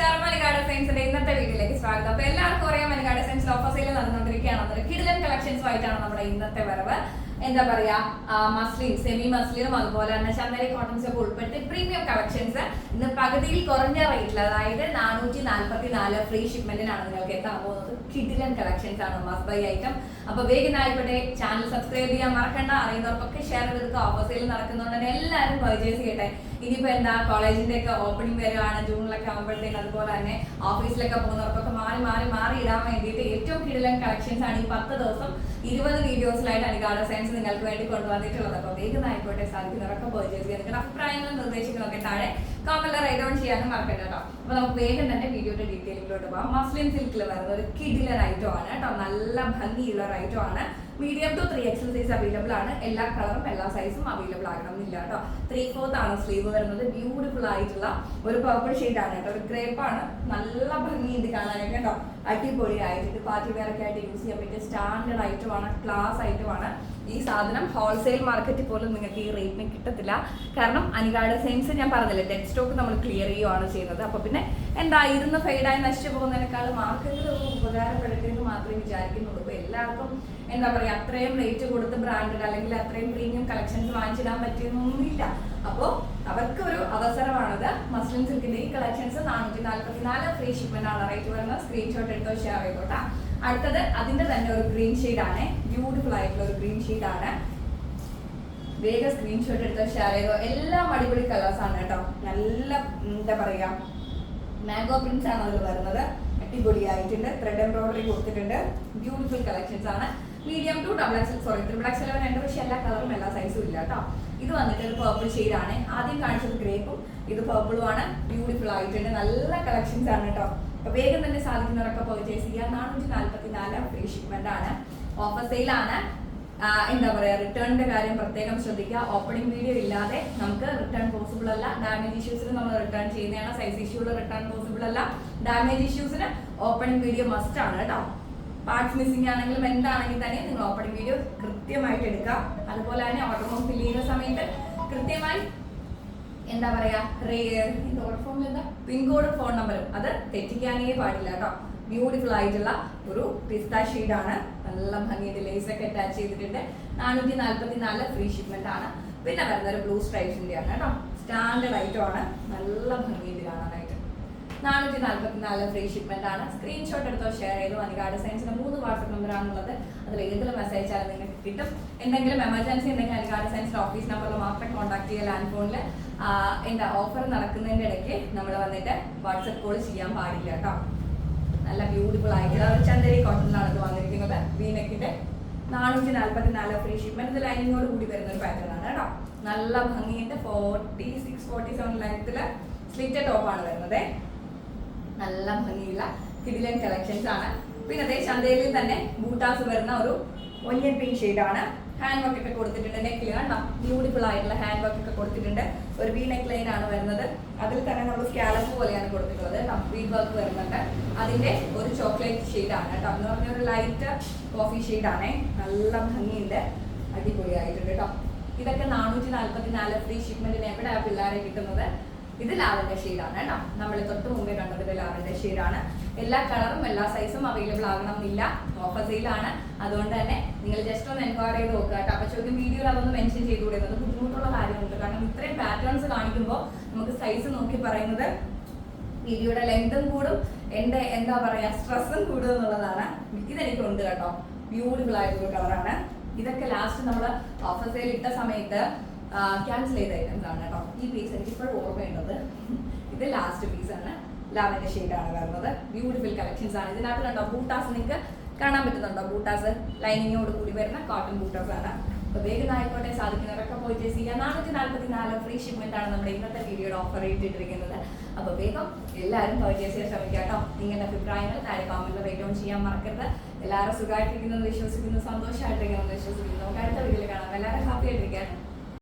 നമസ്കാരം. മലകാട് സയൻസിന്റെ ഇന്നത്തെ വീഡിയോയിലേക്ക് സ്വാഗതം. അപ്പൊ എല്ലാവർക്കും അറിയാം മലയാള ഓഫീസിൽ ഓഫർ സെയിൽ നടന്നുകൊണ്ടിരിക്കുകയാണ്. കിടിലൻ കളക്ഷൻസുമായിട്ടാണ് നമ്മുടെ ഇന്നത്തെ വരവ്. എന്താ പറയാ? മസ്ലിൻ സെമി മസ്ലിനും അതുപോലെ തന്നെ ചന്ദരി കോട്ടൺസ് ഒക്കെ ഉൾപ്പെടുത്തി പ്രീമിയം കളക്ഷൻസ് ഇന്ന് പകുതിയിൽ കുറഞ്ഞ റേറ്റിൽ അതായത് നാനൂറ്റി നാല്പത്തി നാല് ഫ്രീ ഷിപ്മെന്റിനാണ് നിങ്ങൾക്ക് എത്താൻ പോകുന്നത്. കിഡിലൻ കളക്ഷൻസ് ആണ് മസ് ബൈ ഐറ്റം അപ്പൊ വേഗം ആയിക്കോട്ടെ ചാനൽ സബ്സ്ക്രൈബ് ചെയ്യാൻ മറക്കണ്ട. അറിയുന്നവർക്കൊക്കെ ഷെയർ ചെയ്തെടുക്കുക ഓഫർ സെയിൽ നടക്കുന്നുണ്ട് തന്നെ എല്ലാവരും പർച്ചേസ് ചെയ്യട്ടെ. ഇനിയിപ്പോ എന്താ കോളേജിന്റെ ഒക്കെ ഓപ്പണിംഗ് വരുവാണ് ജൂണിലൊക്കെ ആകുമ്പോഴത്തേക്ക് അതുപോലെ തന്നെ ഓഫീസിലൊക്കെ പോകുന്നവർക്കൊക്കെ മാറി മാറി മാറി ഇടാൻ വേണ്ടിയിട്ട് ഏറ്റവും കിടിലൻ കളക്ഷൻസ് ആണ് ഈ പത്ത് ദിവസം ഇരുപത് വീഡിയോസിലായിട്ട് അനുഗാഡ സയൻസ് നിങ്ങൾക്ക് വേണ്ടി കൊണ്ടുവന്നിട്ടുള്ളത്. അപ്പോൾ വേഗം ആയിക്കോട്ടെ സാധിക്കുന്നവരൊക്കെ പർച്ചേസ് ചെയ്യാൻ നിങ്ങളുടെ അഭിപ്രായങ്ങളും നിർദ്ദേശങ്ങളൊക്കെ താഴെ കോമന്റിൽ റൈറ്റ് ഓൺ ചെയ്യാനും മറക്കണ്ട കേട്ടോ. അപ്പോൾ നമുക്ക് വേഗം തന്നെ വീഡിയോയുടെ ഡീറ്റെയിലിലോട്ട് പോകാം. മസ്ലിൻ സിൽക്കിൽ വരുന്ന ഒരു കിടിലൻ ഐറ്റം ആണ് കേട്ടോ. നല്ല ഭംഗിയുള്ള ഒരു ഐറ്റം ആണ്. Medium to three XL size available ആണ്. എല്ലാ കളറും എല്ലാ സൈസും അവൈലബിൾ ആകണമെന്നില്ല കേട്ടോ. ത്രീ ഫോർത്ത് ആണ് സ്ലീവ് വരുന്നത്. ബ്യൂട്ടിഫുൾ ആയിട്ടുള്ള ഒരു പർപ്പിൾ ആണ് കേട്ടോ. ഒരു ആണ്. നല്ല ഭംഗിയുണ്ട് കാണാനൊക്കെ കേട്ടോ. അടിപൊളി ആയിട്ട് പാർട്ടി വെയർ ഒക്കെ ആയിട്ട് യൂസ് ചെയ്യാൻ പറ്റിയ സ്റ്റാൻഡേർഡ് ഐറ്റം ആണ് ക്ലാസ് ഐറ്റം ആണ്. ഈ സാധനം ഹോൾസെയിൽ മാർക്കറ്റിൽ പോലും നിങ്ങൾക്ക് ഈ റേറ്റിന് കിട്ടത്തില്ല. കാരണം അനികാട് സെയിൻസ് ഞാൻ പറഞ്ഞില്ല ഡെഡ് സ്റ്റോക്ക് നമ്മൾ ക്ലിയർ ചെയ്യുകയാണ് ചെയ്യുന്നത്. അപ്പോൾ പിന്നെ എന്താ ഇരുന്ന് ഫെയ്ഡായി നശിച്ചു പോകുന്നതിനേക്കാൾ മാർക്കറ്റിൽ ഉപകാരപ്പെടട്ടെ എന്ന് മാത്രമേ വിചാരിക്കുന്നുള്ളൂ. ഇപ്പൊ എല്ലാവർക്കും എന്താ പറയാ അത്രയും റേറ്റ് കൊടുത്ത് ബ്രാൻഡഡ് അല്ലെങ്കിൽ അത്രയും പ്രീമിയം കളക്ഷൻസ് വാങ്ങിച്ചിടാൻ പറ്റിയൊന്നുമില്ല അപ്പോൾ അവർക്ക് ഒരു അവസരമാണത് മസ്ലിം സിൽക്കിന്റെ ഈ കളക്ഷൻസ് നാനൂറ്റി നാല്പത്തി നാല് ഫ്രീ ഷിപ്മെന്റ് ആണ്. റേറ്റ് വരുന്നത് സ്ക്രീൻഷോട്ട് എടുത്തോ ഷെയർ ചെയ്തോട്ടാ അടുത്തത് അതിന്റെ തന്നെ ഒരു ഗ്രീൻ ഷെയ്ഡ് ആണ്. ബ്യൂട്ടിഫുൾ ആയിട്ടുള്ള ഒരു ഗ്രീൻ ഷെയ്ഡ് ആണ്. വേഗം സ്ക്രീൻഷോട്ട് എടുത്തോ ഷെയർ ചെയ്തോ. എല്ലാം അടിപൊളി കളേഴ്സ് ആണ് കേട്ടോ നല്ല എന്താ പറയാ മാംഗോ പ്രിന്റ്സ് ആണ് അതിൽ വരുന്നത്. അടിപൊളിയായിട്ടുണ്ട്. ത്രെഡ് എംബ്രോയിഡറി കൊടുത്തിട്ടുണ്ട്. ബ്യൂട്ടിഫുൾ കളക്ഷൻസ് ആണ്. Medium to double XL sorry triple XL വരെ ഉണ്ട് പക്ഷേ എല്ലാ കളറും എല്ലാ സൈസും ഇല്ല കേട്ടോ. ഇത് വന്നിട്ട് പേർപ്പിൾ ഷെയ്ഡ് ആണ്. ആദ്യം കാണിച്ചത് ഗ്രേപ്പും ഇത് പേർപ്പിളും ആണ്. ബ്യൂട്ടിഫുൾ ആയിട്ടുണ്ട്. നല്ല കളക്ഷൻസ് ആണ് കേട്ടോ. അപ്പൊ വേഗം തന്നെ സാധിക്കുന്നവരൊക്കെ പെർച്ചേസ് ചെയ്യുക. നാനൂറ്റി നാല്പത്തി നാല് ഫ്രീ ഷിപ്മെന്റ് ആണ്. ഓഫർ സെയിലാണ് എന്താ പറയാ റിട്ടേണിന്റെ കാര്യം പ്രത്യേകം ശ്രദ്ധിക്കുക. ഓപ്പണിംഗ് വീഡിയോ ഇല്ലാതെ പോസിബിൾ അല്ല ഡാമേജ് ഇഷ്യൂസിന് നമ്മൾ റിട്ടേൺ ചെയ്യുന്നതാണ്. സൈസ് ഇഷ്യൂടെ റിട്ടേൺ പോസിബിൾ അല്ല. ഡാമേജ് ഇഷ്യൂസിന് ഓപ്പണിംഗ് വീഡിയോ മസ്റ്റ് ആണ് കേട്ടോ. പാർട്സ് മിസ്സിംഗ് ആണെങ്കിലും എന്താണെങ്കിൽ തന്നെ നിങ്ങൾ ഓപ്പണിംഗ് വീഡിയോ കൃത്യമായിട്ട് എടുക്കുക. അതുപോലെ തന്നെ ഫോം ഫില്ല് ചെയ്യുന്ന സമയത്ത് കൃത്യമായി എന്താ പറയാ ഫോമിൽ എന്താ പിൻകോഡ് ഫോൺ നമ്പറും അത് തെറ്റിക്കാനേ പാടില്ല കേട്ടോ. ബ്യൂട്ടിഫുൾ ആയിട്ടുള്ള ഒരു പിസ്ത ആണ്. നല്ല ഭംഗിയുടെ ലേസ് ഒക്കെ അറ്റാച്ച് ചെയ്തിട്ടുണ്ട്. നാനൂറ്റി നാല്പത്തി നാല് ഫ്രീ ഷിപ്മെന്റ് ആണ്. പിന്നെ ഒരു ബ്ലൂ സ്ട്രൈപ്സിന്റെ ആണ് കേട്ടോ. സ്റ്റാൻഡേർഡ് ഐറ്റം ആണ് നല്ല ഭംഗിയുണ്ട് കാണാനായിട്ട്. നാനൂറ്റി നാൽപ്പത്തി നാല് ഫ്രീ ഷിപ്മെന്റ് ആണ്. സ്ക്രീൻഷോട്ട് എടുത്തോ ഷെയർ ചെയ്തോ അനികാട് സയൻസിന്റെ മൂന്ന് വാട്സപ്പ് നമ്പർ ആണുള്ളത്. അതിൽ ഏതെങ്കിലും മെസ്സേജ് അയച്ചാലും നിങ്ങൾക്ക് കിട്ടും എന്തെങ്കിലും എമർജൻസി ഉണ്ടെങ്കിൽ അനികാട് സയൻസിന്റെ ഓഫീസ് നമ്പറിൽ മാത്രം കോൺടാക്ട് ചെയ്യുക ലാൻഡ് ഫോണിൽ എന്താ ഓഫർ നടക്കുന്നതിന്റെ ഇടയ്ക്ക് നമ്മൾ വന്നിട്ട് വാട്സപ്പ് കോൾ ചെയ്യാൻ പാടില്ല കേട്ടോ. നല്ല ബ്യൂട്ടിഫുൾ ആയിട്ടുള്ള ചന്ദരി കോട്ടണിലാണ് വന്നിരിക്കുന്നത്. വീനക്കിന്റെ നാനൂറ്റി നാല്പത്തി നാല് ഫ്രീ ഷിപ്മെന്റ് ലൈനിങ്ങോട് കൂടി വരുന്ന ഒരു പാറ്റേൺ ആണ് കേട്ടോ. നല്ല ഭംഗിന്റെ ഫോർട്ടി സിക്സ് ഫോർട്ടി സെവൻ ലെങ്ത്തിൽ സ്ലിറ്റ് ടോപ്പാണ് വരുന്നത്. നല്ല ഭംഗിയുള്ള കിഡിലൻ കളക്ഷൻസ് ആണ്. പിന്നെ അതേ ചന്തയിൽ തന്നെ ബൂട്ടാസ് വരുന്ന ഒരു ഒന്നിയൻ പിങ്ക് ഷെയ്ഡ് ആണ്. ഹാൻഡ് വർക്ക് ഒക്കെ കൊടുത്തിട്ടുണ്ട്. നെക്കിൽ കണ്ടോ? ബ്യൂട്ടിഫുൾ ആയിട്ടുള്ള ഹാൻഡ് വർക്ക് ഒക്കെ കൊടുത്തിട്ടുണ്ട്. ഒരു വി നെക്ക് ലൈൻ ആണ് വരുന്നത്. അതിൽ തന്നെ നമ്മൾ സ്കാലപ്പ് പോലെയാണ് കൊടുത്തിട്ടുള്ളത് വീഡ് വർക്ക് വരുന്നുണ്ട്. അതിന്റെ ഒരു ചോക്ലേറ്റ് ഷെയ്ഡ് ആണ് കേട്ടോ. എന്ന് പറഞ്ഞ ഒരു ലൈറ്റ് കോഫി ഷെയ്ഡ് ആണേ. നല്ല ഭംഗിയുണ്ട്. അടിപൊളിയായിട്ടുണ്ട് കേട്ടോ. ഇതൊക്കെ നാനൂറ്റി നാല്പത്തി നാല് ഫ്രീ ഷിപ്മെന്റിന് ആ പിള്ളേരെ കിട്ടുന്നത്? ഇത് ലാവൻഡർ ഷെയ്ഡാണ് കേട്ടോ. നമ്മൾ തൊട്ട് മുമ്പേ കണ്ടത് ലാവൻഡർ ഷെയ്ഡാണ്. എല്ലാ കളറും എല്ലാ സൈസും അവൈലബിൾ ആകണമെന്നില്ല. ഓഫർ സെയിലാണ് അതുകൊണ്ട് തന്നെ നിങ്ങൾ ജസ്റ്റ് ഒന്ന് എൻക്വയർ ചെയ്ത് നോക്കുക കേട്ടോ. അപ്പോൾ ചോദ്യം വീഡിയോയിൽ അതൊന്ന് മെൻഷൻ ചെയ്തുകൂടെ? എന്നത് ബുദ്ധിമുട്ടുള്ള കാര്യമുണ്ട്. കാരണം ഇത്രയും പാറ്റേൺസ് കാണിക്കുമ്പോൾ നമുക്ക് സൈസ് നോക്കി പറയുന്നത് വീഡിയോയുടെ ലെങ്തും കൂടും. എന്റെ എന്താ പറയാ സ്ട്രെസ്സും കൂടും എന്നുള്ളതാണ്. ഇതെനിക്കുണ്ട് കേട്ടോ. ബ്യൂട്ടിഫുൾ ആയിട്ടുള്ള കളറാണ് ഇതൊക്കെ ലാസ്റ്റ് നമ്മൾ ഓഫീസിൽ ഇട്ട സമയത്ത് ക്യാൻസൽ ചെയ്ത ഐറ്റംസ് കേട്ടോ. ഈ പീസ് എനിക്ക് ഇപ്പോഴും ഓർമ്മയുള്ളത്. ഇത് ലാസ്റ്റ് പീസ് ആണ്. ലാവൻഡർ ആണ് വരുന്നത്. ബ്യൂട്ടിഫുൾ കളക്ഷൻസ് ആണ്. ഇതിനകത്ത് കണ്ടോ ബൂട്ടാസ് നിങ്ങൾക്ക് കാണാൻ പറ്റുന്നുണ്ടോ? ബൂട്ടാസ് ലൈനിങ്ങോട് കൂടി വരുന്ന കോട്ടൺ ബൂട്ടാസ് ആണ്. വേഗം ആയിക്കോട്ടെ സാധിക്കുന്നവരൊക്കെ പോയിട്ട് ചെയ്യുക. നാനൂറ്റി നാൽപ്പത്തി നാല് ഫ്രീ ഷിപ്മെന്റ് ആണ് നമ്മുടെ ഇന്നത്തെ വീഡിയോയുടെ ഓഫർ ഇട്ടിട്ടിരിക്കുന്നത് അപ്പോൾ വേഗം എല്ലാവരും പർച്ചേസ് ചെയ്യാൻ ശ്രമിക്കുക കേട്ടോ. നിങ്ങളുടെ അഭിപ്രായങ്ങൾ താഴെ കോമന്റിൽ റേറ്റ് ഓൺ ചെയ്യാൻ മറക്കരുത്. എല്ലാവരും സുഖമായിട്ടിരിക്കുന്നത് വിശ്വസിക്കുന്നു സന്തോഷമായിട്ടിരിക്കുന്നത് വിശ്വസിക്കുന്നു. നമുക്ക് അടുത്ത വീഡിയോയിൽ കാണാം. എല്ലാവരും ഹാപ്പി ആയിട്ടിരിക്കുക.